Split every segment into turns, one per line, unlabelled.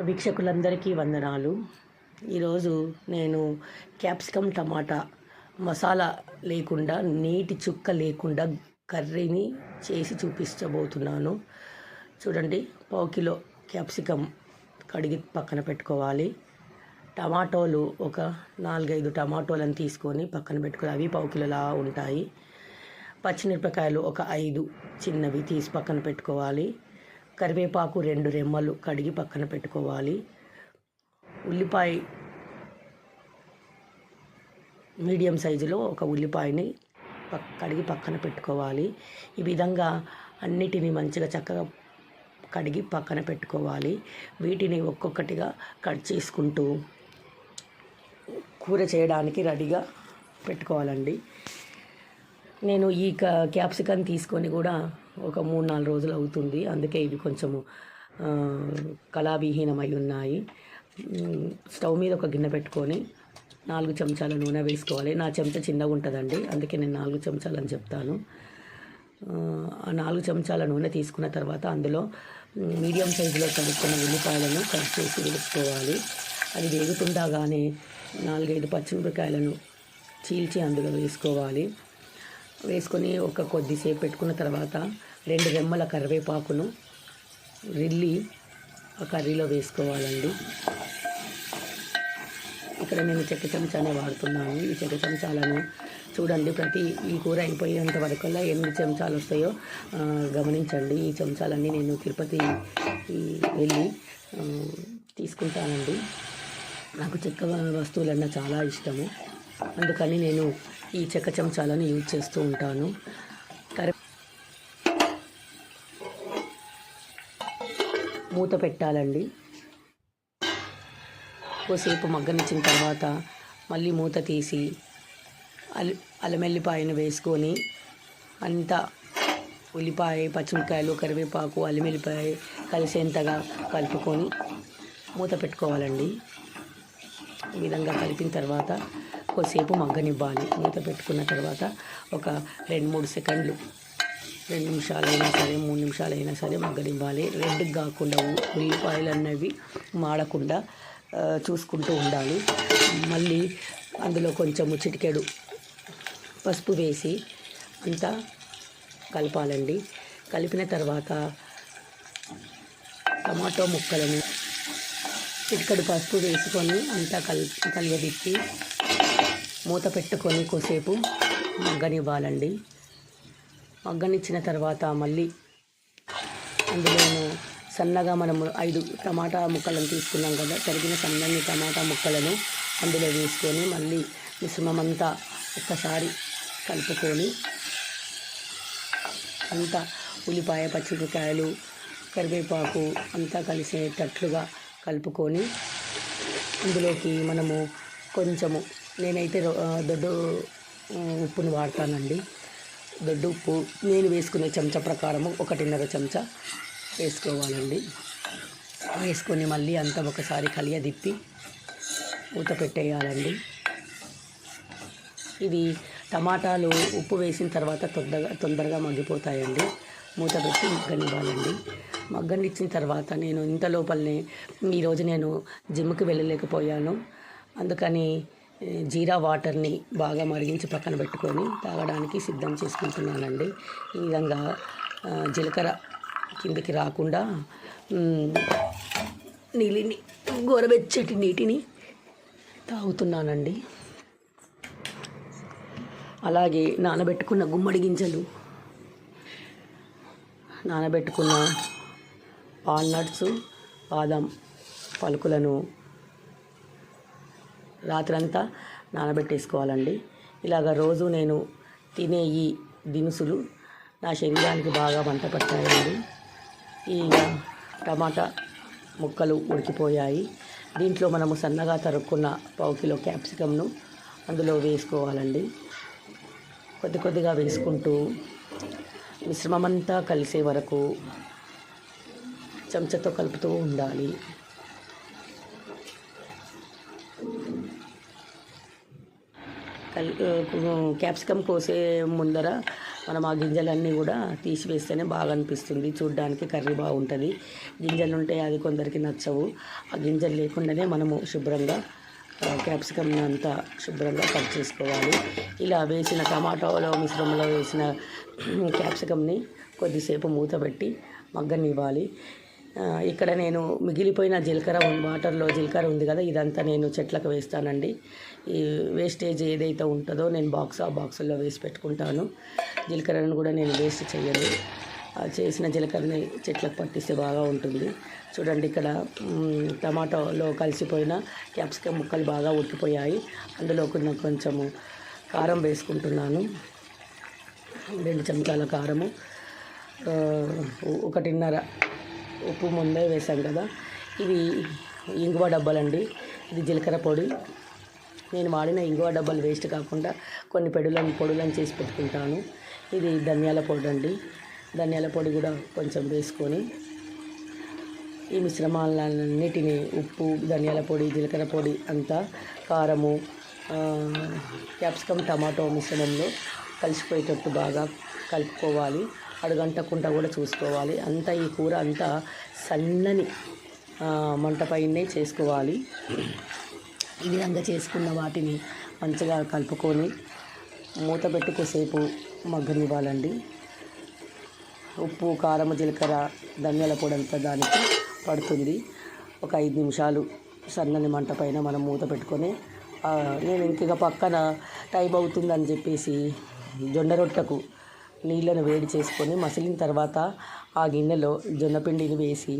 వీక్షకులందరికీ వందనాలు. ఈరోజు నేను క్యాప్సికమ్ టమాటా మసాలా లేకుండా నీటి చుక్క లేకుండా కర్రీని చేసి చూపించబోతున్నాను. చూడండి పావు కిలో క్యాప్సికమ్ కడిగి పక్కన పెట్టుకోవాలి. టమాటోలు ఒక నాలుగైదు టమాటోలను తీసుకొని పక్కన పెట్టుకోవాలి. అవి పావు కిలోలా ఉంటాయి. పచ్చిమిరపకాయలు ఒక ఐదు చిన్నవి తీసి పక్కన పెట్టుకోవాలి. కరివేపాకు రెండు రెమ్మలు కడిగి పక్కన పెట్టుకోవాలి. ఉల్లిపాయ మీడియం సైజులో ఒక ఉల్లిపాయని కడిగి పక్కన పెట్టుకోవాలి. ఈ విధంగా అన్నిటినీ మంచిగా చక్కగా కడిగి పక్కన పెట్టుకోవాలి. వీటిని ఒక్కొక్కటిగా కట్ చేసుకుంటూ కూర చేయడానికి రెడీగా పెట్టుకోవాలండి. నేను ఈ క క్యాప్సికన్ తీసుకొని కూడా ఒక మూడు నాలుగు రోజులు అవుతుంది. అందుకే ఇవి కొంచెము కళావిహీనమై ఉన్నాయి. స్టవ్ మీద ఒక గిన్నె పెట్టుకొని నాలుగు చెంచాల నూనె వేసుకోవాలి. నా చెంచా చిన్నగా ఉంటుందండి. అందుకే నేను నాలుగు చెంచాలు అని చెప్తాను. ఆ, నాలుగు చెంచాల నూనె తీసుకున్న తర్వాత అందులో మీడియం సైజులో కలుపుకున్న ఉల్లిపాయలను కట్ చేసి వేసుకోవాలి. అది వేగుతుండగానే నాలుగైదు పచ్చిమిరపకాయలను చీల్చి అందులో వేసుకోవాలి. వేసుకొని ఒక కొద్దిసేపు పెట్టుకున్న తర్వాత రెండు రెమ్మల కరివేపాకును రిల్లి ఆ కర్రీలో వేసుకోవాలండి. ఇక్కడ నేను చెక్క చెంచానే వాడుతున్నాను. ఈ చెక్క చెంచాలను చూడండి ప్రతి ఈ కూర అయిపోయేంత వరకల్లా ఎన్ని చెంచాలు వస్తాయో గమనించండి. ఈ చెంచాలన్నీ నేను తిరుపతి వెళ్ళి తీసుకుంటానండి. నాకు చెక్క వస్తువులన్నా చాలా ఇష్టము. అందుకని నేను ఈ చెక్క చెంచాలను యూజ్ చేస్తూ ఉంటాను. కరె మూత పెట్టాలండి. కోసేపు మగ్గనిచ్చిన తర్వాత మళ్ళీ మూత తీసి అల్ అల్లమెల్లిపాయను వేసుకొని అంతా ఉల్లిపాయ పచ్చిమిరకాయలు కరివేపాకు అల్లమెల్లిపాయ కలిసేంతగా కలుపుకొని మూత పెట్టుకోవాలండి. ఈ విధంగా కలిపిన తర్వాత కొద్దిసేపు మగ్గనివ్వాలి. మూత పెట్టుకున్న తర్వాత ఒక రెండు మూడు సెకండ్లు రెండు నిమిషాలైనా సరే మూడు నిమిషాలైనా సరే మగ్గనివ్వాలి. రెడ్ కాకుండా ఉల్లిపాయలు అన్నవి మాడకుండా చూసుకుంటూ ఉండాలి. మళ్ళీ అందులో కొంచెము చిటికెడు పసుపు వేసి అంతా కలపాలండి. కలిపిన తర్వాత టమాటో ముక్కలను చిటికెడు పసుపు వేసుకొని అంతా కల్ కలియబెట్టి మూత పెట్టుకొని కొసేపు మగ్గనివ్వాలండి. మగ్గనిచ్చిన తర్వాత మళ్ళీ అందులోను సన్నగా మనము ఐదు టమాటా ముక్కలను తీసుకున్నాం కదా తరిగిన సన్నని టమాటా ముక్కలను అందులో వేసుకొని మళ్ళీ మిశ్రమం అంతా ఒక్కసారి కలుపుకొని అంతా ఉల్లిపాయ పచ్చిమిరకాయలు కరివేపాకు అంతా కలిసేటట్లుగా కలుపుకొని అందులోకి మనము కొంచెము నేనైతే రొ- దొడ్డు ఉప్పును వాడతానండి. దొడ్డు ఉప్పు నేను వేసుకునే చెంచా ప్రకారము ఒకటిన్నర చెంచా వేసుకోవాలండి. వేసుకొని మళ్ళీ అంతా ఒకసారి కలియదిప్పి మూత పెట్టేయాలండి. ఇది టమాటాలు ఉప్పు వేసిన తర్వాత తొందరగా తొందరగా మగ్గిపోతాయండి. మూత పెట్టి మగ్గనివ్వాలండి. మగ్గనిచ్చిన తర్వాత నేను ఇంత లోపలనే ఈరోజు నేను జిమ్కి వెళ్ళలేకపోయాను. అందుకని జీరా వాటర్ని బాగా మరిగించి పక్కన పెట్టుకొని తాగడానికి సిద్ధం చేసుకుంటున్నానండి. ఈ విధంగా జీలకర్ర కిందకి రాకుండా నీళ్ళని గోరవెచ్చటి నీటిని తాగుతున్నానండి. అలాగే నానబెట్టుకున్న గుమ్మడి గింజలు నానబెట్టుకున్న వాల్నట్స్ బాదం పలుకులను రాత్రంతా నానబెట్టేసుకోవాలండి. ఇలాగ రోజు నేను తినే ఈ దినుసులు నా శరీరానికి బాగా వంట పట్టాయండి. ఈ టమాటా ముక్కలు ఉడికిపోయాయి. దీంట్లో మనము సన్నగా తరుక్కున్న పావు కిలో క్యాప్సికమ్ను అందులో వేసుకోవాలండి. కొద్ది కొద్దిగా వేసుకుంటూ మిశ్రమమంతా కలిసే వరకు చెంచాతో కలుపుతూ ఉండాలి. కల్ క్యాప్సికమ్ కోసే ముందర మనం ఆ గింజలన్నీ కూడా తీసివేస్తేనే బాగా అనిపిస్తుంది చూడ్డానికి కర్రీ బాగుంటుంది. గింజలు ఉంటే అది కొందరికి నచ్చవు. ఆ గింజలు లేకుండానే మనము శుభ్రంగా క్యాప్సికమ్ అంతా శుభ్రంగా కట్ చేసుకోవాలి. ఇలా వేసిన టమాటోలో మిశ్రమంలో వేసిన క్యాప్సికమ్ని కొద్దిసేపు మూత పెట్టి మగ్గనివ్వాలి. ఇక్కడ నేను మిగిలిపోయిన జీలకర్ర వాటర్లో జీలకర్ర ఉంది కదా ఇదంతా నేను చెట్లకు వేస్తానండి. ఈ వేస్టేజ్ ఏదైతే ఉంటుందో నేను బాక్స్ ఆ బాక్సుల్లో వేసి పెట్టుకుంటాను. జీలకర్రను కూడా నేను వేస్ట్ చేయను. చేసిన జీలకర్రని చెట్లకు పట్టిస్తే బాగా ఉంటుంది. చూడండి ఇక్కడ టమాటోలో కలిసిపోయిన క్యాప్సికమ్ ముక్కలు బాగా ఉట్టిపోయాయి అందులో కొన్ని కొంచెము కారం వేసుకుంటున్నాను. రెండు చెంచాల కారము. ఒకటిన్నర ఉప్పు ముందే వేసాం కదా. ఇవి ఇంగువ డబ్బాలండి. ఇది జీలకర్ర పొడి. నేను వాడిన ఇంగువ డబ్బాలు వేస్ట్ కాకుండా కొన్ని పెడులను పొడులను చేసి పెట్టుకుంటాను. ఇది ధనియాల పొడి అండి ధనియాల పొడి కూడా కొంచెం వేసుకొని ఈ మిశ్రమాలన్నిటిని ఉప్పు ధనియాల పొడి జీలకర్ర పొడి అంతా కారము క్యాప్సికమ్ టమాటో మిశ్రమంలో కలిసిపోయేటట్టు బాగా కలుపుకోవాలి. అడుగంటకుండా కూడా చూసుకోవాలి. అంతా ఈ కూర అంతా సన్నని మంటపైనే చేసుకోవాలి. ఈ విధంగా చేసుకున్న వాటిని మంచిగా కలుపుకొని మూత పెట్టి కొద్దిసేపు మగ్గనివ్వాలండి. ఉప్పు కారం జీలకర్ర ధనియాల పొడి అంతా దానికి పడుతుంది. ఒక ఐదు నిమిషాలు సన్నని మంట పైన మనం మూత పెట్టుకొని నేను ఇంక పక్కన టైం అవుతుందని చెప్పేసి జొండ రొట్టెకు నీళ్ళను వేడి చేసుకొని మసిలిన తర్వాత ఆ గిన్నెలో జొన్నపిండిని వేసి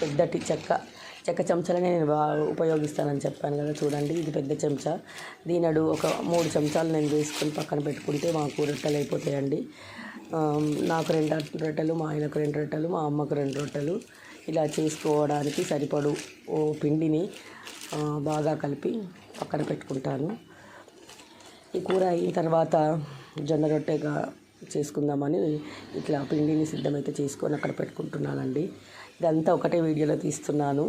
పెద్దటి చెక్క చెక్క చెంచాలని నేను బాగా ఉపయోగిస్తానని చెప్పాను కదా చూడండి ఇది పెద్ద చెంచా. దీనడు ఒక మూడు చెంచాలు నేను వేసుకొని పక్కన పెట్టుకుంటే మాకు రొట్టెలు అయిపోతాయండి. నాకు రెండు రొట్టెలు మా ఆయనకు రెండు రొట్టెలు మా అమ్మకు రెండు రొట్టెలు. ఇలా చేసుకోవడానికి సరిపడు ఓ పిండిని బాగా కలిపి పక్కన పెట్టుకుంటాను. ఈ కూర అయిన తర్వాత జొన్న రొట్టెగా చేసుకుందామని ఇట్లా పిండిని సిద్ధమైతే చేసుకొని అక్కడ పెట్టుకుంటున్నానండి. ఇదంతా ఒకటే వీడియోలో తీస్తున్నాను.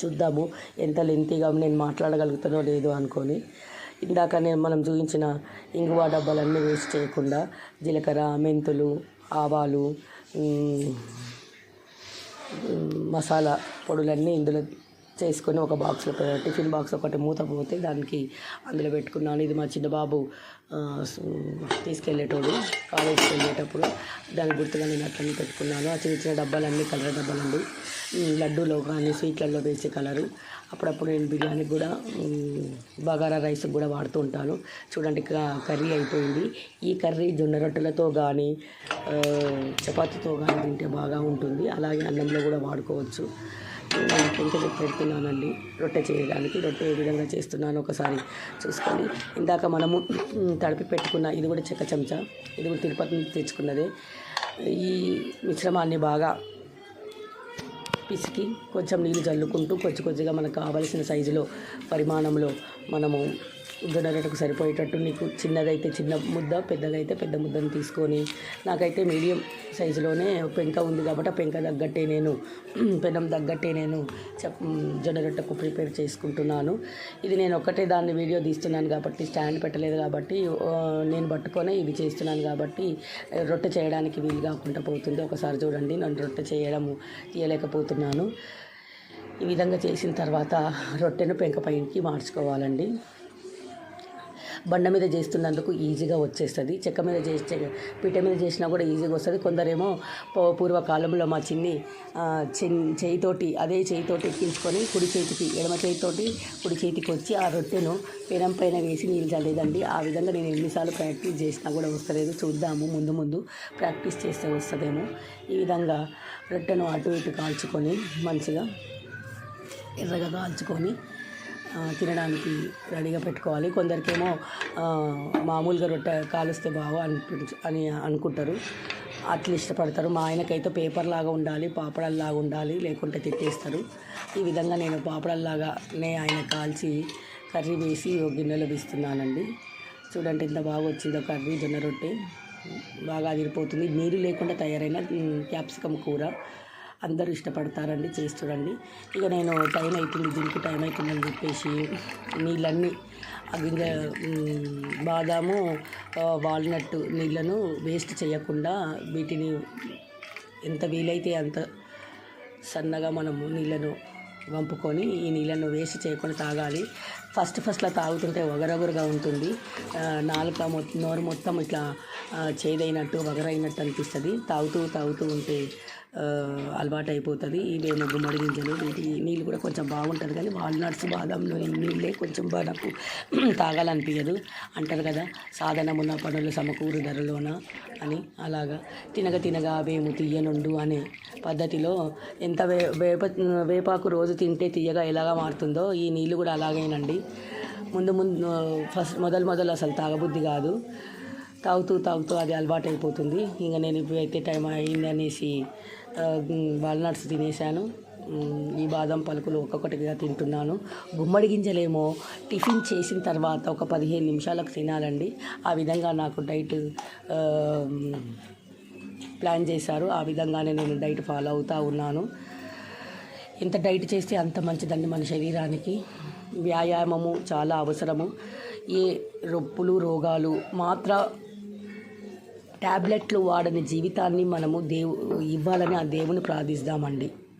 చూద్దాము ఎంత లెంతీగా నేను మాట్లాడగలుగుతానో లేదో అనుకొని. ఇందాక నేను మనం చూపించిన ఇంగువ డబ్బాలన్నీ వేస్ట్ చేయకుండా జీలకర్ర మెంతులు ఆవాలు మసాలా పొడులన్నీ ఇందులో చేసుకొని ఒక బాక్స్లో టిఫిన్ బాక్స్ ఒకటి మూత పోతే దానికి అందులో పెట్టుకున్నాను. ఇది మా చిన్న బాబు తీసుకెళ్ళేటోడు కాలేజీకి వెళ్ళేటప్పుడు. దాని గుర్తుగా నేను అట్లనే పెట్టుకున్నాను. ఆ చిన్న చిన్న డబ్బాలన్నీ కలర్ డబ్బాలండి. లడ్డూలో కానీ స్వీట్లలో వేసే కలరు. అప్పుడప్పుడు నేను బిర్యానీకి కూడా బగారా రైస్కి కూడా వాడుతూ ఉంటాను. చూడండి ఇక్కడ కర్రీ అయిపోయింది. ఈ కర్రీ జొన్న రొట్టెలతో కానీ చపాతీతో కానీ తింటే బాగా ఉంటుంది. అలాగే అన్నంలో కూడా వాడుకోవచ్చు. నేను పెంకలు పెడుతున్నానండి. రొట్టె చేయడానికి రొట్టె ఏ విధంగా చేస్తున్నాను ఒకసారి చూసుకొని ఇందాక మనము తడిపి పెట్టుకున్న ఇది కూడా చెక్క చెంచా ఇది కూడా తిరుపతి నుంచి తెచ్చుకున్నదే. ఈ మిశ్రమాన్ని బాగా పిసికి కొంచెం నీళ్ళు చల్లుకుంటూ కొద్ది కొద్దిగా మనకు కావలసిన సైజులో పరిమాణంలో మనము జొన్న రొట్టెకు సరిపోయేటట్టు నీకు చిన్నదైతే చిన్న ముద్ద పెద్దదైతే పెద్ద ముద్దను తీసుకొని నాకైతే మీడియం సైజులోనే పెంక ఉంది కాబట్టి ఆ పెంక తగ్గట్టే నేను పెనం తగ్గట్టే నేను చెప్ జొన్న రొట్టెకు ప్రిపేర్ చేసుకుంటున్నాను. ఇది నేను ఒక్కటే దాన్ని వీడియో తీస్తున్నాను కాబట్టి స్టాండ్ పెట్టలేదు కాబట్టి నేను పట్టుకొని ఇవి చేస్తున్నాను కాబట్టి రొట్టె చేయడానికి వీలు కాకుండా పోతుంది. ఒకసారి చూడండి నన్ను రొట్టె చేయడం తీయలేకపోతున్నాను. ఈ విధంగా చేసిన తర్వాత రొట్టెను పెంక పైకి మార్చుకోవాలండి. బండ మీద చేస్తున్నందుకు ఈజీగా వచ్చేస్తుంది. చెక్క మీద చేస్తే పీట మీద చేసినా కూడా ఈజీగా వస్తుంది. కొందరేమో పూ- పూర్వకాలంలో మా చిన్ని చేయితోటి అదే చేయితోటి ఎక్కించుకొని కుడి చేతికి ఎడమ చేతితోటి కుడి చేతికి వచ్చి ఆ రొట్టెను పెనం పైన వేసి నీళ్ళు చల్లేదండి. ఆ విధంగా నేను ఎన్నిసార్లు ప్రాక్టీస్ చేసినా కూడా వస్తలేదు. చూద్దాము ముందు ముందు ప్రాక్టీస్ చేస్తే వస్తుందేమో. ఈ విధంగా రొట్టెను అటు ఇటు కాల్చుకొని మంచిగా ఎర్రగా కాల్చుకొని తినడానికి రెడీగా పెట్టుకోవాలి. కొందరికేమో మామూలుగా రొట్టె కాలుస్తే బాగా అనిపించు అని అనుకుంటారు. అట్లా ఇష్టపడతారు. మా ఆయనకైతే పేపర్ లాగా ఉండాలి పాపడల్లాగా ఉండాలి లేకుంటే తిట్టేస్తారు. ఈ విధంగా నేను పాపడల్లాగానే ఆయన కాల్చి కర్రీ వేసి ఒక గిన్నెలో వేస్తున్నానండి. చూడండి ఇంత బాగా వచ్చిందో కర్రీ జొన్న రొట్టె. బాగా అదిరిపోతుంది. నీరు లేకుండా తయారైన క్యాప్సికమ్ కూర. అందరూ ఇష్టపడతారండి చేసి చూడండి ఇక నేను టైం అవుతుంది దీనికి టైం అవుతుందని చెప్పేసి నీళ్ళన్నీ గింజ బాదాము వాల్నట్ నీళ్ళను వేస్ట్ చేయకుండా వీటిని ఎంత వీలైతే అంత సన్నగా మనము నీళ్ళను వంపుకొని ఈ నీళ్ళను వేస్ట్ చేయకుండా తాగాలి. ఫస్ట్ ఫస్ట్లో తాగుతుంటే ఒగరొగరుగా ఉంటుంది. నాలుక మొత్తం నోరు మొత్తం ఇట్లా చేదైనట్టు వగరైనట్టు అనిపిస్తుంది. తాగుతూ తాగుతూ ఉంటే అలవాటు అయిపోతుంది. ఇవేమో గుమ్మడి గింజలు వీటి నీళ్ళు కూడా కొంచెం బాగుంటుంది కానీ వాల్నట్స్ బాదంలో నీళ్ళే కొంచెం మనకు తాగాలనిపించదు అంటారు కదా సాధనమున్న పనులు సమకూరు ధరలోన అని అలాగా. తినగ తినగా వేము తీయనుండు అనే పద్ధతిలో ఎంత వే వేప వేపాకు రోజు తింటే తీయగా ఎలాగా మారుతుందో ఈ నీళ్ళు కూడా అలాగేనండి. ముందు ముందు ఫస్ట్ మొదలు మొదలు అసలు తాగబుద్ధి కాదు. తాగుతూ తాగుతూ అది అలవాటు అయిపోతుంది ఇంకా నేను ఇప్పుడైతే టైం అయిందనేసి వాల్నట్స్ తినేసాను ఈ బాదం పలుకులు ఒక్కొక్కటిగా తింటున్నాను. గుమ్మడి గింజలేమో టిఫిన్ చేసిన తర్వాత ఒక పదిహేను నిమిషాలకు తినాలండి. ఆ విధంగా నాకు డైట్ ప్లాన్ చేశారు. ఆ విధంగానే నేను డైట్ ఫాలో అవుతూ ఉన్నాను. ఎంత డైట్ చేస్తే అంత మంచిదండి మన శరీరానికి. వ్యాయామము చాలా అవసరము. ఏ రొప్పులు రోగాలు మాత్ర ట్యాబ్లెట్లు వాడని జీవితాన్ని మనము దేవు ఇవ్వాలని ఆ దేవుని ప్రార్థిస్తామండి.